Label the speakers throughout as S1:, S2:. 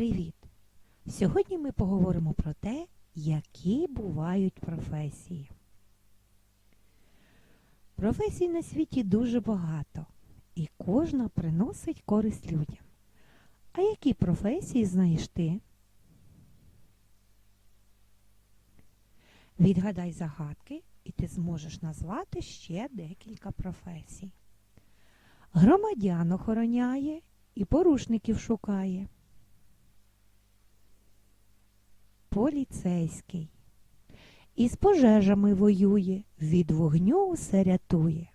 S1: Привіт! Сьогодні ми поговоримо про те, які бувають професії. Професій на світі дуже багато, і кожна приносить користь людям. А які професії знаєш ти? Відгадай загадки, і ти зможеш назвати ще декілька професій. Громадян охороняє і порушників шукає. Поліцейський. Із пожежами воює, від вогню усе рятує.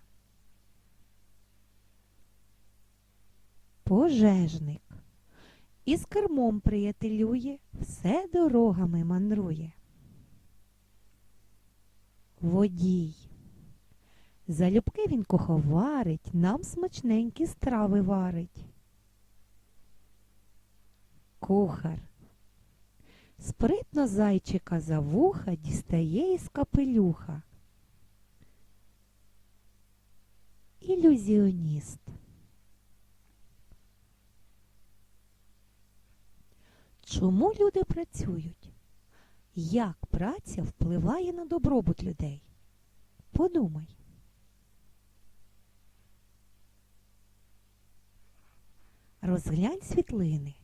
S1: Пожежник. Із кермом приятелює, все дорогами мандрує. Водій. Залюбки він куховарить, нам смачненькі страви варить. Кухар. Спритно зайчика за вуха дістає із капелюха. Ілюзіоніст. Чому люди працюють? Як праця впливає на добробут людей? Подумай. Розглянь світлини.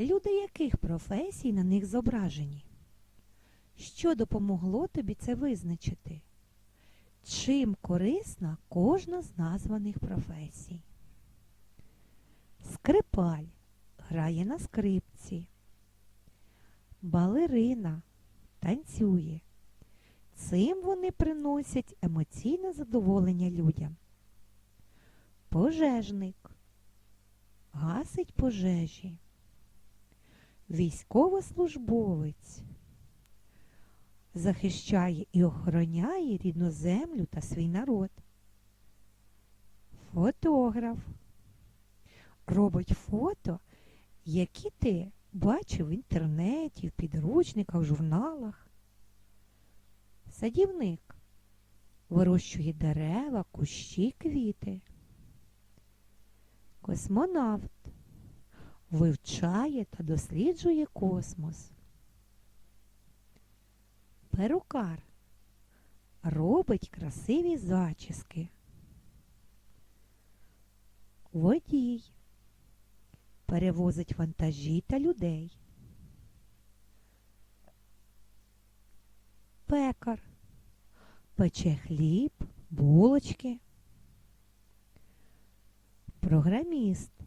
S1: Люди яких професій на них зображені? Що допомогло тобі це визначити? Чим корисна кожна з названих професій? Скрипаль грає на скрипці. Балерина танцює. Цим вони приносять емоційне задоволення людям. Пожежник гасить пожежі. Військовослужбовець захищає і охороняє рідну землю та свій народ. Фотограф робить фото, які ти бачив в інтернеті, в підручниках, в журналах. Садівник вирощує дерева, кущі, квіти. Космонавт вивчає та досліджує космос. Перукар робить красиві зачіски. Водій перевозить вантажі та людей. Пекар пече хліб, булочки. Програміст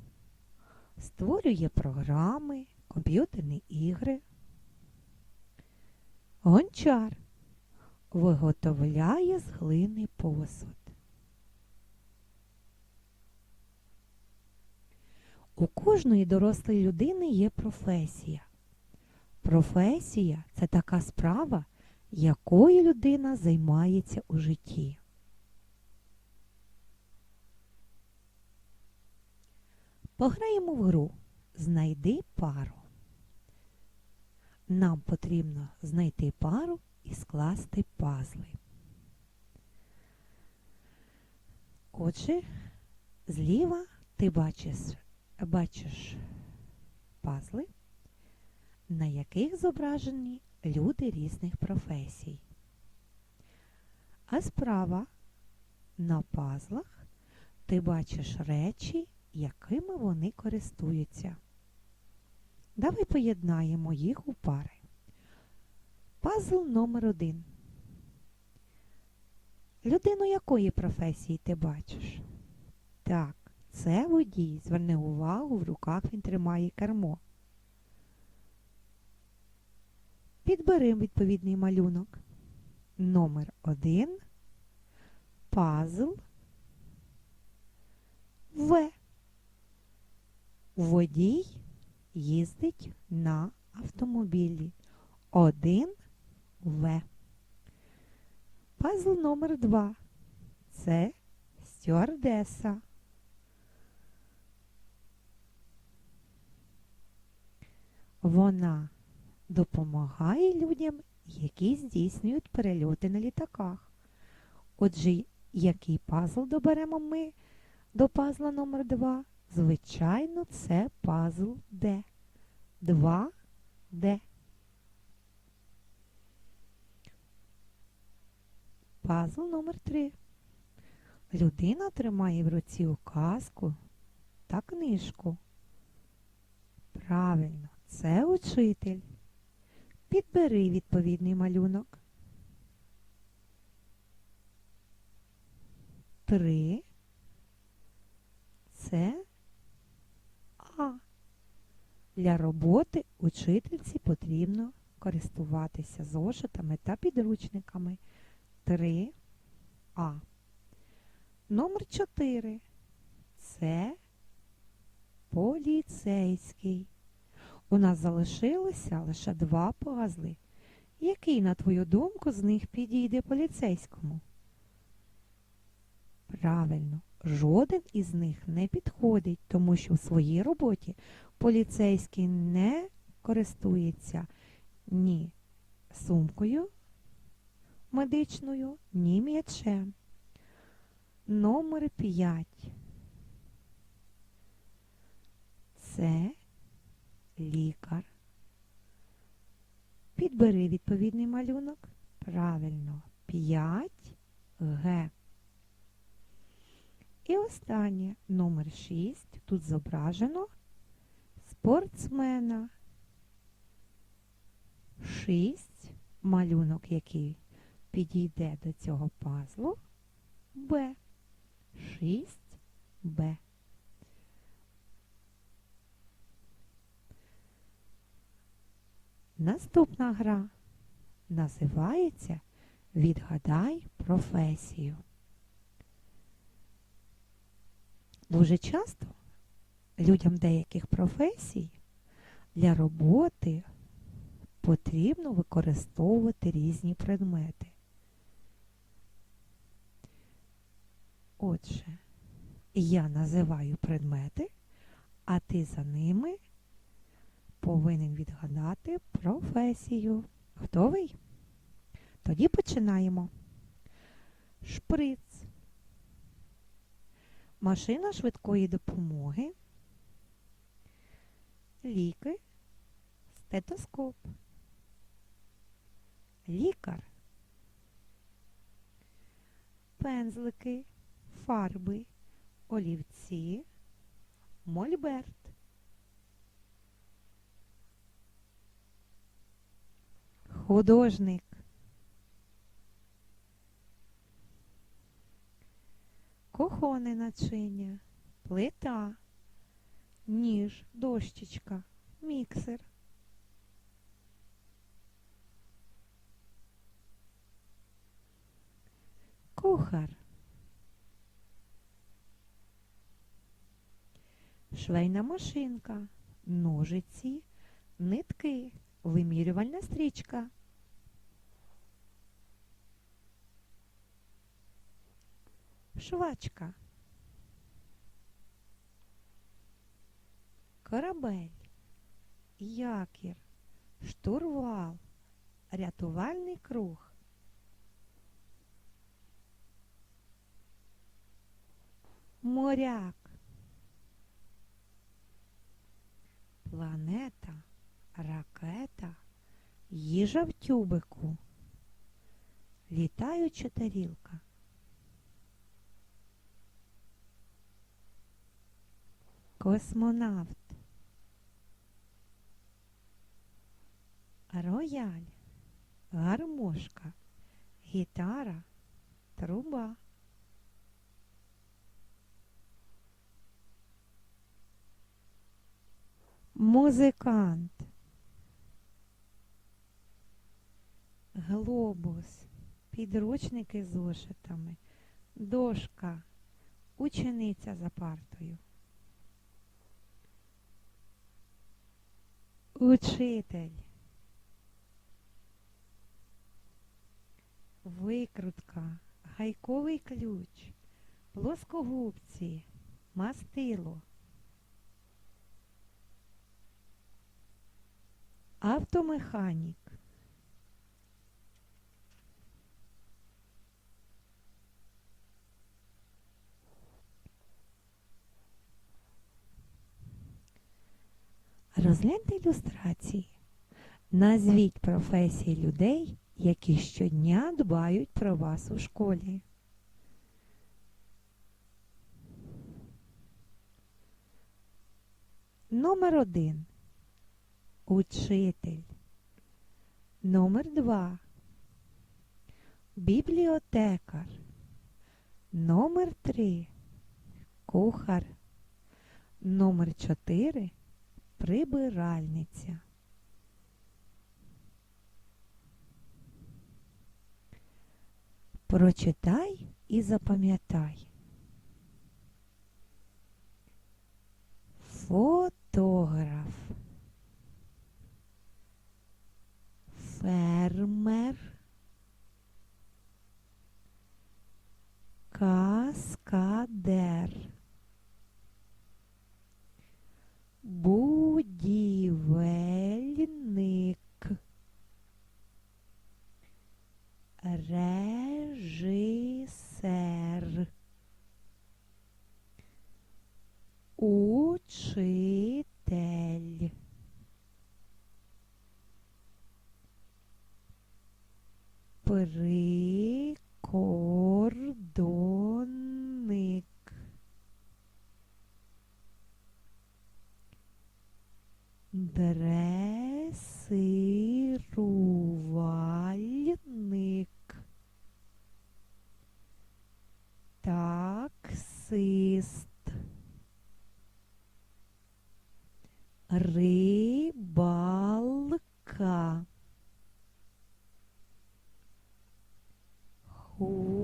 S1: створює програми, комп'ютерні ігри. Гончар виготовляє з глини посуд. У кожної дорослої людини є професія. Професія це така справа, якою людина займається у житті. Пограємо в гру Знайди пару. Нам потрібно знайти пару і скласти пазли. Отже, зліва ти бачиш, бачиш пазли, на яких зображені люди різних професій. А справа на пазлах ти бачиш речі, якими вони користуються. Давай поєднаємо їх у пари. Пазл номер один. Людину якої професії ти бачиш? Так, це водій. Зверни увагу, в руках він тримає кермо. Підбери відповідний малюнок. Номер один. Пазл В. Водій їздить на автомобілі. 1 В. Пазл номер 2. Це стюардеса. Вона допомагає людям, які здійснюють перельоти на літаках. Отже, який пазл доберемо ми до пазла номер 2? Звичайно, це пазл Д. 2D. Пазл номер 3. Людина тримає в руці указку та книжку. Правильно, це учитель. Підбери відповідний малюнок. Три. Це А. Для роботи учительці потрібно користуватися зошитами та підручниками. 3А. Номер 4. Це поліцейський. У нас залишилося лише два пазли. Який, на твою думку, з них підійде поліцейському? Правильно, жоден із них не підходить, тому що в своїй роботі поліцейський не користується ні сумкою медичною, ні м'ячем. Номер 5. Це лікар. Підбери відповідний малюнок. Правильно. 5Г. І останнє номер 6. Тут зображено спортсмена. 6. Малюнок, який підійде до цього пазлу. Б. 6Б. Наступна гра називається Відгадай професію. Дуже часто людям деяких професій для роботи потрібно використовувати різні предмети. Отже, я називаю предмети, а ти за ними повинен відгадати професію. Готовий? Тоді починаємо. Шприц. Машина швидкої допомоги. Ліки. Стетоскоп. Лікар. Пензлики, фарби, олівці, мольберт. Художник. Кухонне начиння, плита, ніж, дощечка, міксер. Кухар. Швейна машинка, ножиці, нитки, вимірювальна стрічка. Швачка. Корабель, якір, штурвал, рятувальний круг. Моряк. Планета, ракета, їжа в тюбику, літаюча тарілка. Космонавт. Рояль, гармошка, гітара, труба. Музикант. Глобус, підручники з зошитами, дошка, учениця за партою. Учитель. Викрутка, гайковий ключ, плоскогубці, мастило. Автомеханік. Розгляньте ілюстрації. Назвіть професії людей, які щодня дбають про вас у школі. Номер один. Учитель. Номер два. Бібліотекар. Номер три. Кухар. Номер чотири. Прибиральниця. Прочитай і запам'ятай. Фотограф. Фермер. Каскадер. Будівельник. Режисер. Учитель. Прикордонник. Цист. Рыбалка. Художник.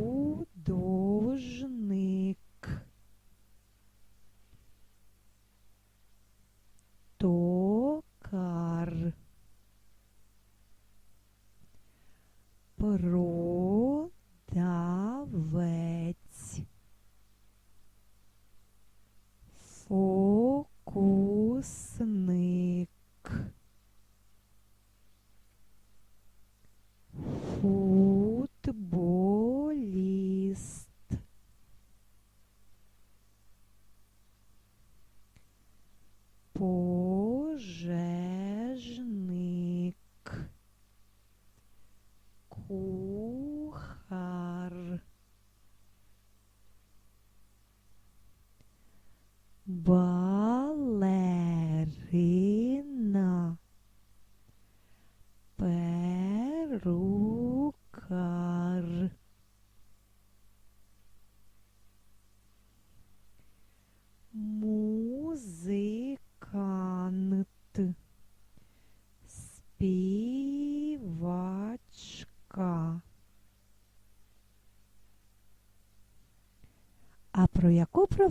S1: Токар. Про.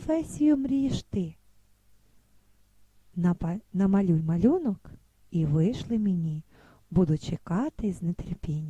S1: Професію мрієш ти? Намалюй малюнок і вийшли мені. Буду чекати з нетерпінням.